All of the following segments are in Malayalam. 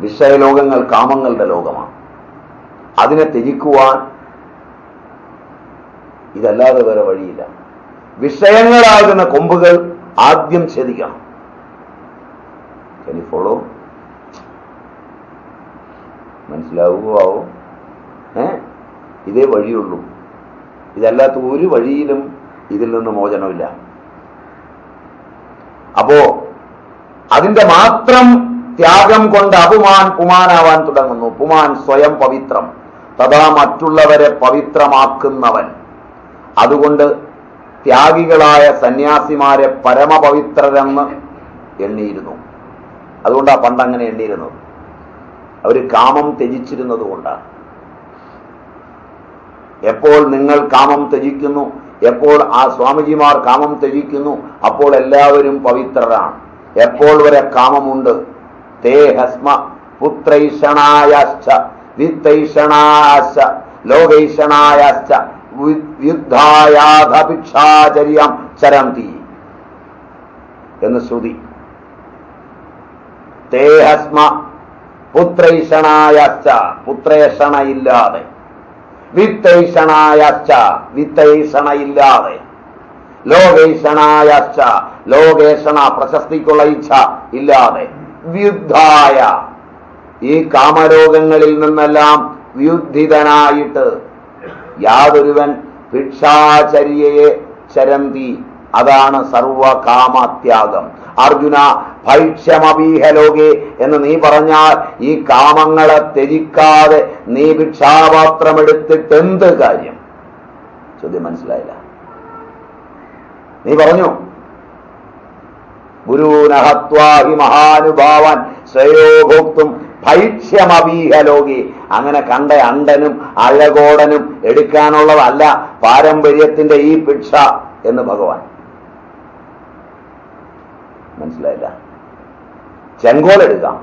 വിഷയലോകങ്ങൾ കാമങ്ങളുടെ ലോകമാണ്. അതിനെ ത്യജിക്കുവാൻ ഇതല്ലാതെ വേറെ വഴിയില്ല. വിഷയങ്ങളാകുന്ന കൊമ്പുകൾ ആദ്യം ഛേദിക്കണം. ഫോളോ മനസ്സിലാവുകയോ ഏ? ഇതേ വഴിയുള്ളൂ. ഇതല്ലാത്ത ഒരു വഴിയിലും ഇതിൽ നിന്ന് മോചനമില്ല. അപ്പോ അതിന്റെ മാത്രം ത്യാഗം കൊണ്ട് അപുമാൻ പുമാനാവാൻ തുടങ്ങുന്നു. പുമാൻ സ്വയം പവിത്രം. തഥാ മറ്റുള്ളവരെ പവിത്രമാക്കുന്നവൻ. അതുകൊണ്ട് ത്യാഗികളായ സന്യാസിമാരെ പരമപവിത്രരെന്ന് എണ്ണിയിരുന്നു. അതുകൊണ്ടാണ് പണ്ട് അങ്ങനെ എണ്ണിയിരുന്നത്. അവർ കാമം ത്യജിച്ചിരുന്നത് കൊണ്ടാണ് എപ്പോൾ നിങ്ങൾ കാമം ത്യജിക്കുന്നു എപ്പോൾ ആ സ്വാമിജിമാർ കാമം ത്യജിക്കുന്നു അപ്പോൾ എല്ലാവരും പവിത്രരാണ്. എപ്പോൾ വരെ കാമമുണ്ട് തേ ഹസ്മ പുത്രൈഷണായശ്ച വിത്തൈഷണാശ്ച ലോകൈഷണായശ്ച യുദ്ധായാധഭിക്ഷാചര്യം ചരന്തി എന്ന് ശ്രുതി. തേഹസ്മ പുത്രൈഷണായശ്ച പുത്രേഷണയില്ലാതെ വിത്തൈഷണായശ്ച വിത്തൈഷണയില്ലാതെ ലോകൈഷണായശ്ച ലോകേഷണ പ്രശസ്തിക്കുള്ള ഇച്ഛ ഇല്ലാതെ വ്യുദ്ധായ ഈ കാമരോഗങ്ങളിൽ നിന്നെല്ലാം വ്യുദ്ധിതനായിട്ട് യാതൊരുവൻ ഭിക്ഷാചര്യയെ ചരന്തി. അതാണ് സർവകാമത്യാഗം. അർജുന ഭൈക്ഷമീഹലോകെ എന്ന് നീ പറഞ്ഞാൽ ഈ കാമങ്ങളെ ത്യജിക്കാതെ നീ ഭിക്ഷാപാത്രമെടുത്തിട്ട് എന്ത് കാര്യം? ചോദ്യം മനസ്സിലായില്ല. നീ പറഞ്ഞു ഗുരുനഹത്വാഹി മഹാനുഭാവൻ സ്വയോഭോക്തും ഭൈക്ഷ്യമബീഹലോകി അങ്ങനെ കണ്ട അണ്ടനും അഴകോടനും എടുക്കാനുള്ളതല്ല പാരമ്പര്യത്തിന്റെ ഈ ഭിക്ഷ എന്ന് ഭഗവാൻ. മനസ്സിലായില്ല? ചെങ്കോൽ എടുക്കാം.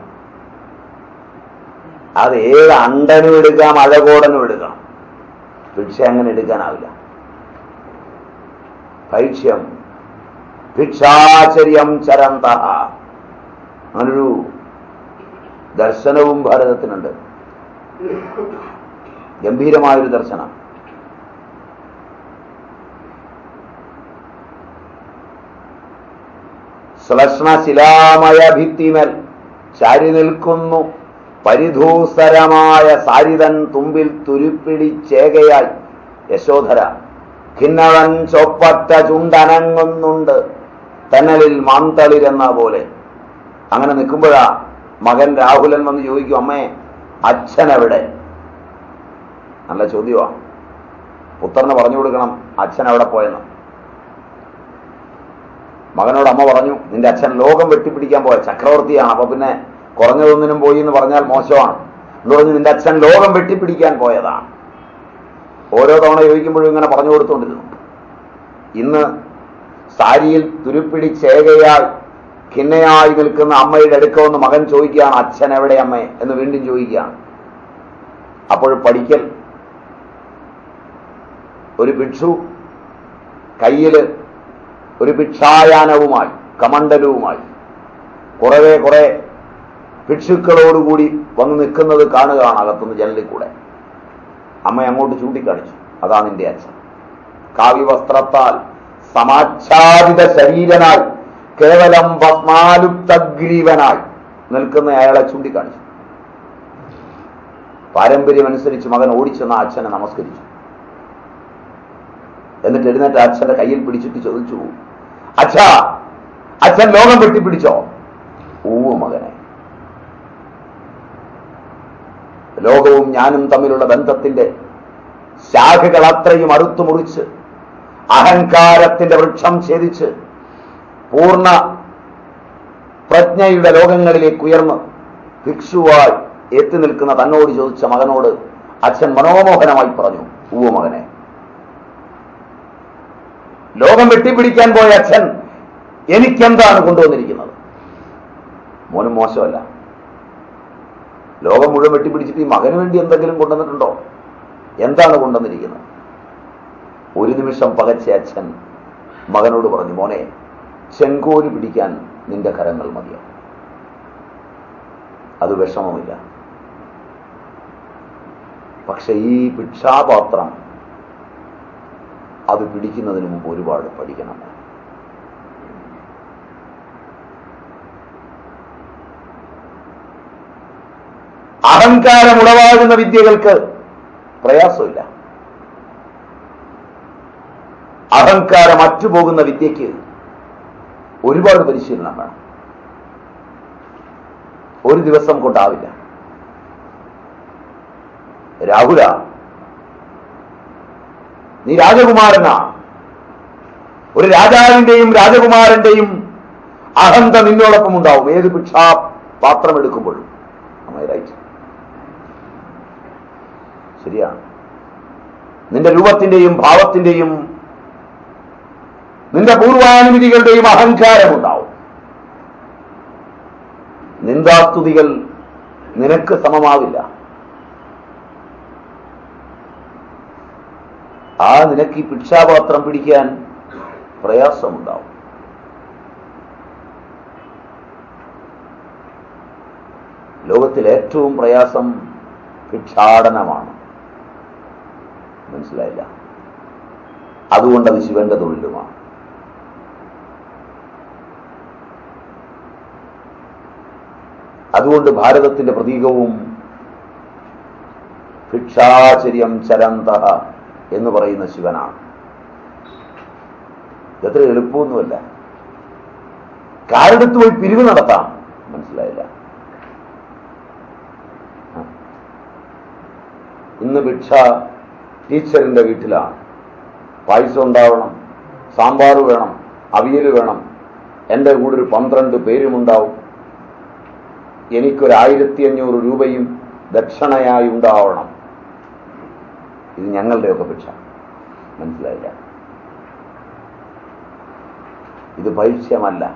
അത് ഏത് അണ്ടനും എടുക്കാം അഴകോടനും എടുക്കാം ഭിക്ഷ അങ്ങനെ എടുക്കാനാവില്ല. ഭൈക്ഷ്യം ഭിക്ഷാചര്യം ചരന്ത. അങ്ങനൊരു ദർശനവും ഭാരതത്തിനുണ്ട്. ഗംഭീരമായൊരു ദർശനം. ശ്ലഷ്ണ ശിലാമയ ഭിത്തിമേൽ ചാരി നിൽക്കുന്നു. പരിധൂസരമായ സാരിതൻ തുമ്പിൽ തുരുപ്പിടിച്ചേകയായി യശോധര ഖിന്നവൻ ചൊപ്പറ്റ ചുണ്ടനങ്ങുന്നുണ്ട്. തന്നലിൽ മാന്തളിരെന്ന പോലെ. അങ്ങനെ നിൽക്കുമ്പോഴാ മകൻ രാഹുലൻ വന്ന് ചോദിക്കും അമ്മേ അച്ഛൻ എവിടെ നല്ല ചോദ്യമാ പുത്രന് പറഞ്ഞു കൊടുക്കണം അച്ഛൻ അവിടെ പോയെന്ന്? മകനോട് അമ്മ പറഞ്ഞു നിന്റെ അച്ഛൻ ലോകം വെട്ടിപ്പിടിക്കാൻ പോയ ചക്രവർത്തിയാണ്. അപ്പൊ പിന്നെ കുറഞ്ഞതൊന്നിനും പോയി എന്ന് പറഞ്ഞാൽ മോശമാണ്. എന്ന് പറഞ്ഞു നിന്റെ അച്ഛൻ ലോകം വെട്ടിപ്പിടിക്കാൻ പോയതാണ് ഓരോ തവണ ചോദിക്കുമ്പോഴും ഇങ്ങനെ പറഞ്ഞു കൊടുത്തുകൊണ്ടിരുന്നു ഇന്ന് സാരിയിൽ തുരുപ്പിടി ചേകയാൽ ഖിന്നയായി നിൽക്കുന്ന അമ്മയുടെ അടുക്കമെന്ന് മകൻ ചോദിക്കുകയാണ് അച്ഛൻ എവിടെ അമ്മേ? എന്ന് വീണ്ടും ചോദിക്കുകയാണ്. അപ്പോൾ പഠിക്കൽ. ഒരു ഭിക്ഷു കയ്യിൽ ഒരു ഭിക്ഷായാനവുമായി കമണ്ഡലവുമായി കുറവേ കുറെ ഭിക്ഷുക്കളോടുകൂടി വന്ന് നിൽക്കുന്നത് കാണുകയാണ് അകത്തുനിന്ന് ജനലിൽ കൂടെ. അമ്മ അങ്ങോട്ട് ചൂണ്ടിക്കാണിച്ചു. അതാണ് നിന്റെ അച്ഛൻ. കാവ്യവസ്ത്രത്താൽ സമാച്ഛാദിത ശരീരനായി കേവലം ഭസ്മാലുപ്തഗ്രീവനായി നിൽക്കുന്ന അയാളെ ചൂണ്ടിക്കാണിച്ചു. പാരമ്പര്യമനുസരിച്ച് മകൻ ഓടിച്ചെന്ന അച്ഛനെ നമസ്കരിച്ചു. എന്നിട്ട് എഴുന്നേറ്റ് അച്ഛന്റെ കയ്യിൽ പിടിച്ചിട്ട് ചോദിച്ചു അച്ഛ അച്ഛൻ ലോകം വെട്ടിപ്പിടിച്ചോ ഊവ് മകനെ. ലോകവും ഞാനും തമ്മിലുള്ള ബന്ധത്തിന്റെ ശാഖകൾ അത്രയും അറുത്തു മുറിച്ച് അഹങ്കാരത്തിന്റെ വൃക്ഷം ഛേദിച്ച് പൂർണ പ്രജ്ഞയുടെ ലോകങ്ങളിലേക്ക് ഉയർന്ന് ഭിക്ഷുവായി എത്തി നിൽക്കുന്ന തന്നോട് ചോദിച്ച മകനോട് അച്ഛൻ മനോമോഹനമായി പറഞ്ഞു ഊവ മകനെ ലോകം വെട്ടിപ്പിടിക്കാൻ പോയ അച്ഛൻ എനിക്കെന്താണ് കൊണ്ടുവന്നിരിക്കുന്നത്? മോനും മോശമല്ല. ലോകം മുഴുവൻ വെട്ടിപ്പിടിച്ചിട്ട് ഈ മകന് വേണ്ടി എന്തെങ്കിലും കൊണ്ടുവന്നിട്ടുണ്ടോ? എന്താണ് കൊണ്ടുവന്നിരിക്കുന്നത്? ഒരു നിമിഷം പകച്ച അച്ഛൻ മകനോട് പറഞ്ഞു മോനെ ചെങ്കോൽ പിടിക്കാൻ നിന്റെ കരങ്ങൾ മതിയാവും അത് വിഷമമില്ല. പക്ഷെ ഈ ഭിക്ഷാപാത്രം അത് പിടിക്കുന്നതിന് മുമ്പ് ഒരുപാട് പഠിക്കണം. അഹങ്കാരം ഉളവാകുന്ന വിദ്യകൾക്ക് പ്രയാസമില്ല. അഹങ്കാരം അറ്റുപോകുന്ന വിദ്യയ്ക്ക് ഒരുപാട് പരിശീലനം വേണം. ഒരു ദിവസം കൊണ്ടാവില്ല. രാഹുല നീ രാജകുമാരനാ. ഒരു രാജാവിന്റെയും രാജകുമാരന്റെയും അഹന്ത നിന്നോടൊപ്പം ഉണ്ടാവും. ഏത് ഭിക്ഷാ പാത്രം എടുക്കുമ്പോഴും. ശരിയാണ് നിന്റെ രൂപത്തിന്റെയും ഭാവത്തിന്റെയും നിന്റെ പൂർവാനുമതികളുടെയും അഹങ്കാരം ഉണ്ടാവും നിന്ദാസ്തുതികൾ നിനക്ക് സമമാവില്ല. ആ നിനക്ക് ഈ ഭിക്ഷാപാത്രം പിടിക്കാൻ പ്രയാസമുണ്ടാവും. ലോകത്തിൽ ഏറ്റവും പ്രയാസം ഭിക്ഷാടനമാണ്. മനസ്സിലായില്ല? അതുകൊണ്ട് അത് ശിവന്റെ തൊഴിലുമാണ്. അതുകൊണ്ട് ഭാരതത്തിന്റെ പ്രതീകവും ഭിക്ഷാചര്യം ചരന്ത എന്ന് പറയുന്ന ശിവനാണ്. ഇതത്ര എളുപ്പമൊന്നുമല്ല. കാരെടുത്ത് പോയി പിരിവ് നടത്താം. മനസ്സിലായില്ല. ഇന്ന് ഭിക്ഷ ടീച്ചറിന്റെ വീട്ടിലാണ്. പായസം ഉണ്ടാവണം സാമ്പാർ വേണം അവിയൽ വേണം എന്റെ കൂടെ ഒരു പന്ത്രണ്ട് പേരുമുണ്ടാവും. എനിക്കൊരു ആയിരത്തി അഞ്ഞൂറ് രൂപയും ദക്ഷിണയായി ഉണ്ടാവണം. ഇത് ഞങ്ങളുടെയൊക്കെ ഭിക്ഷ. മനസ്സിലായില്ല? ഇത് പൈസ്യമല്ല.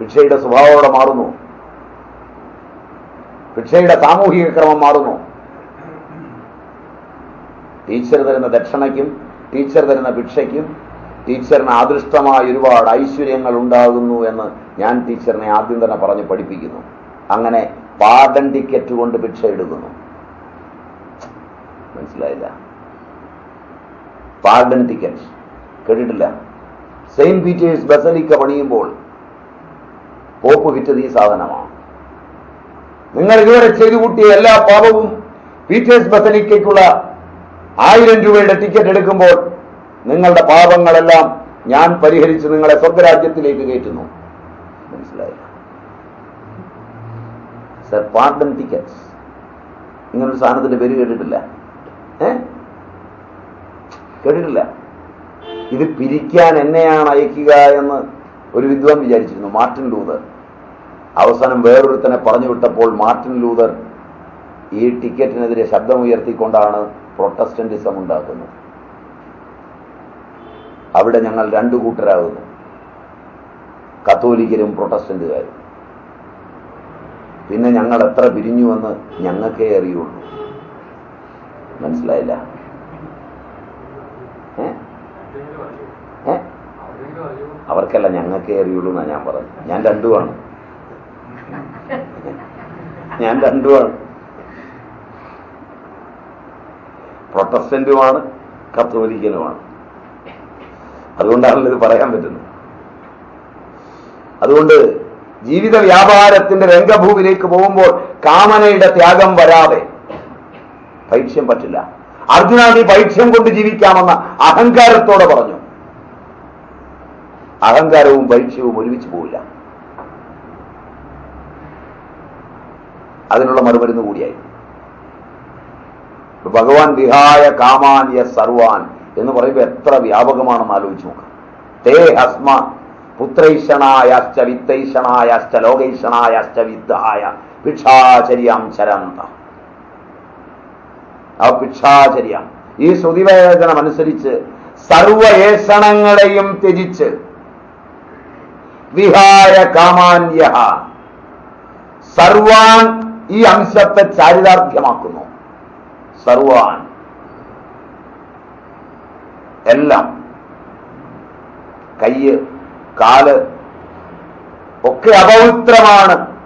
ഭിക്ഷയുടെ സ്വഭാവത്തോടെ മാറുന്നു. ഭിക്ഷയുടെ സാമൂഹിക ക്രമം മാറുന്നു. ടീച്ചർ തരുന്ന ദക്ഷിണയ്ക്കും ടീച്ചർ തരുന്ന ഭിക്ഷയ്ക്കും ടീച്ചറിന് ആദൃഷ്ടമായ ഒരുപാട് ഐശ്വര്യങ്ങൾ ഉണ്ടാകുന്നു എന്ന് ഞാൻ ടീച്ചറിനെ ആദ്യം തന്നെ പറഞ്ഞ് പഠിപ്പിക്കുന്നു. അങ്ങനെ പാഠൻ ടിക്കറ്റ് കൊണ്ട് ഭിക്ഷ എടുക്കുന്നു. മനസ്സിലായില്ല? Pardon ticket. കേട്ടിട്ടില്ല? സെയിന്റ് പീറ്റേഴ്സ് ബസലിക്ക പണിയുമ്പോൾ പോപ്പ് വിറ്റത് ഈ സാധനമാണ്. നിങ്ങൾ ഇതുവരെ ചെയ്തു കൂട്ടിയ എല്ലാ പാപവും പീറ്റേഴ്സ് ബസലിക്കയ്ക്കുള്ള ആയിരം രൂപയുടെ ടിക്കറ്റ് എടുക്കുമ്പോൾ നിങ്ങളുടെ പാപങ്ങളെല്ലാം ഞാൻ പരിഹരിച്ച് നിങ്ങളെ സ്വർഗരാജ്യത്തിലേക്ക് കയറ്റുന്നു. മനസ്സിലായില്ല? സർ പാർഡൻ ടിക്കറ്റ് ഇങ്ങനൊരു സാധനത്തിന്റെ പേര് കേട്ടിട്ടില്ല. ഏ? കേട്ടിട്ടില്ല. ഇത് പിരിക്കാൻ എന്നെയാണ് അയക്കുക എന്ന് ഒരു വിദ്വാൻ വിചാരിച്ചിരുന്നു മാർട്ടിൻ ലൂതർ. അവസാനം വേറൊരുത്തനെ പറഞ്ഞു വിട്ടപ്പോൾ മാർട്ടിൻ ലൂതർ ഈ ടിക്കറ്റിനെതിരെ ശബ്ദമുയർത്തിക്കൊണ്ടാണ് പ്രൊട്ടസ്റ്റന്റിസം ഉണ്ടാക്കുന്നത്. അവിടെ ഞങ്ങൾ രണ്ടു കൂട്ടരാകുന്നു. കത്തോലിക്കരും പ്രൊട്ടസ്റ്റന്റുകാരും. പിന്നെ ഞങ്ങൾ എത്ര പിരിഞ്ഞുവെന്ന് ഞങ്ങൾക്കേ അറിയുള്ളൂ. മനസ്സിലായില്ല? അവർക്കല്ല ഞങ്ങൾക്കേ അറിയുള്ളൂ എന്നാ ഞാൻ പറഞ്ഞു ഞാൻ രണ്ടുമാണ്. ഞാൻ രണ്ടുമാണ്. പ്രൊട്ടസ്റ്റന്റുമാണ് കത്തോലിക്കനുമാണ്. അതുകൊണ്ടാണല്ലോ ഇത് പറയാൻ പറ്റുന്നത്. അതുകൊണ്ട് ജീവിത വ്യാപാരത്തിന്റെ രംഗഭൂമിയിലേക്ക് പോകുമ്പോൾ കാമനയുടെ ത്യാഗം വരാതെ പൈക്ഷ്യം പറ്റില്ല. അർജുന നീ പൈക്ഷ്യം കൊണ്ട് ജീവിക്കാമെന്ന അഹങ്കാരത്തോടെ പറഞ്ഞു. അഹങ്കാരവും പൈക്ഷ്യവും ഒരുമിച്ച് പോവില്ല. അതിനുള്ള മറുമരുന്ന് കൂടിയായി. ഭഗവാൻ വിഹായ കാമാൻ യ സർവാൻ എന്ന് പറയുമ്പോൾ എത്ര വ്യാപകമാണെന്ന് ആലോചിച്ച് നോക്കാം. തേ ഹസ്മ പുത്രൈഷണായാശ്ച വിത്തൈഷണായാശ്ച ലോകൈഷണായാശ്ച വിദ്ധായ ഭിക്ഷാചര്യം ചരന്ത ആ ഭിക്ഷാചര്യം. ഈ ശ്രുതിവേദനം അനുസരിച്ച് സർവയേഷണങ്ങളെയും ത്യജിച്ച് വിഹാര കാമാന്യ സർവാൻ ഈ അംശത്തെ ചാരിതാർത്ഥ്യമാക്കുന്നു. സർവാൻ. എല്ലാം. കയ്യ് കാൽ ഒക്കെ അപവിത്രമാണ്.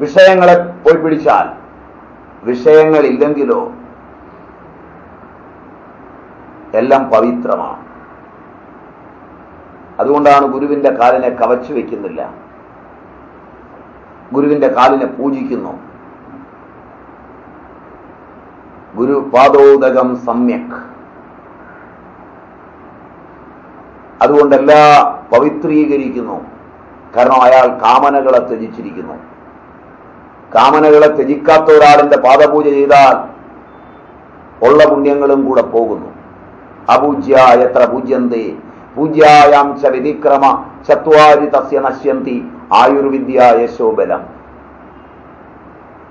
വിഷയങ്ങളെ പോയി പിടിച്ചാൽ വിഷയങ്ങളില്ലെങ്കിലോ എല്ലാം പവിത്രമാണ്. അതുകൊണ്ടാണ് ഗുരുവിന്റെ കാലിനെ കവച്ചു വെക്കുന്നില്ല. ഗുരുവിന്റെ കാലിനെ പൂജിക്കുന്നു. ഗുരു പാദോദകം സമ്യക്. അതുകൊണ്ടെല്ലാ പവിത്രീകരിക്കുന്നു. കാരണം അയാൾ കാമനകളെ ത്യജിച്ചിരിക്കുന്നു. കാമനകളെ ത്യജിക്കാത്ത ഒരാളിന്റെ പാദപൂജ ചെയ്താൽ ഉള്ള പുണ്യങ്ങളും കൂടെ പോകുന്നു. അപൂജ്യ എത്ര പൂജ്യന്തേ. പൂജ്യായാം ച വ്യതിക്രമ ചത്വാരി തസ്യ നശ്യന്തി ആയുർവിദ്യ യശോബലം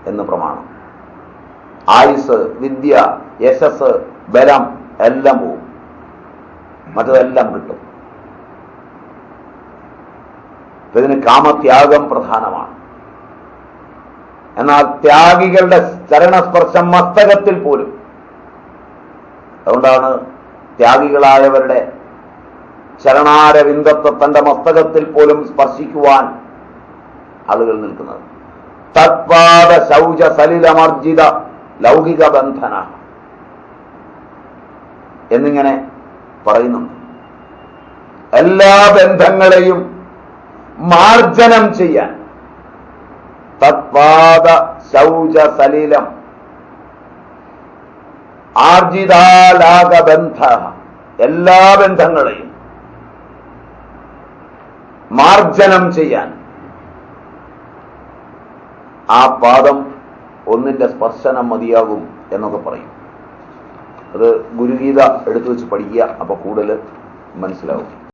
എന്ന് പ്രമാണം. ആയുസ് വിദ്യ യശസ് ബലം എല്ലാം പോവും. മറ്റതെല്ലാം കിട്ടും അപ്പൊ ഇതിന് കാമത്യാഗം പ്രധാനമാണ്. എന്നാൽ ത്യാഗികളുടെ ചരണസ്പർശം മസ്തകത്തിൽ പോലും. അതുകൊണ്ടാണ് ത്യാഗികളായവരുടെ ചരണാരവിന്ദത്തെ തന്റെ മസ്തകത്തിൽ പോലും സ്പർശിക്കുവാൻ ആളുകൾ നിൽക്കുന്നത്. തത്പാദ ശൗച സലിലമർജിത ലൗകിക ബന്ധന എന്നിങ്ങനെ പറയുന്നുണ്ട്. എല്ലാ ബന്ധങ്ങളെയും മാർജനം ചെയ്യാൻ. തത്വാദ ശൗച സലീലം. ആർജിതാലാകബന്ധ എല്ലാ ബന്ധങ്ങളെയും മാർജനം ചെയ്യാൻ. ആ പാദം ഒന്നിന്റെ സ്പർശനം മതിയാകും എന്നൊക്കെ പറയും. അത് ഗുരുഗീത എടുത്തു വെച്ച് പഠിക്കുക അപ്പൊ കൂടുതൽ മനസ്സിലാവും.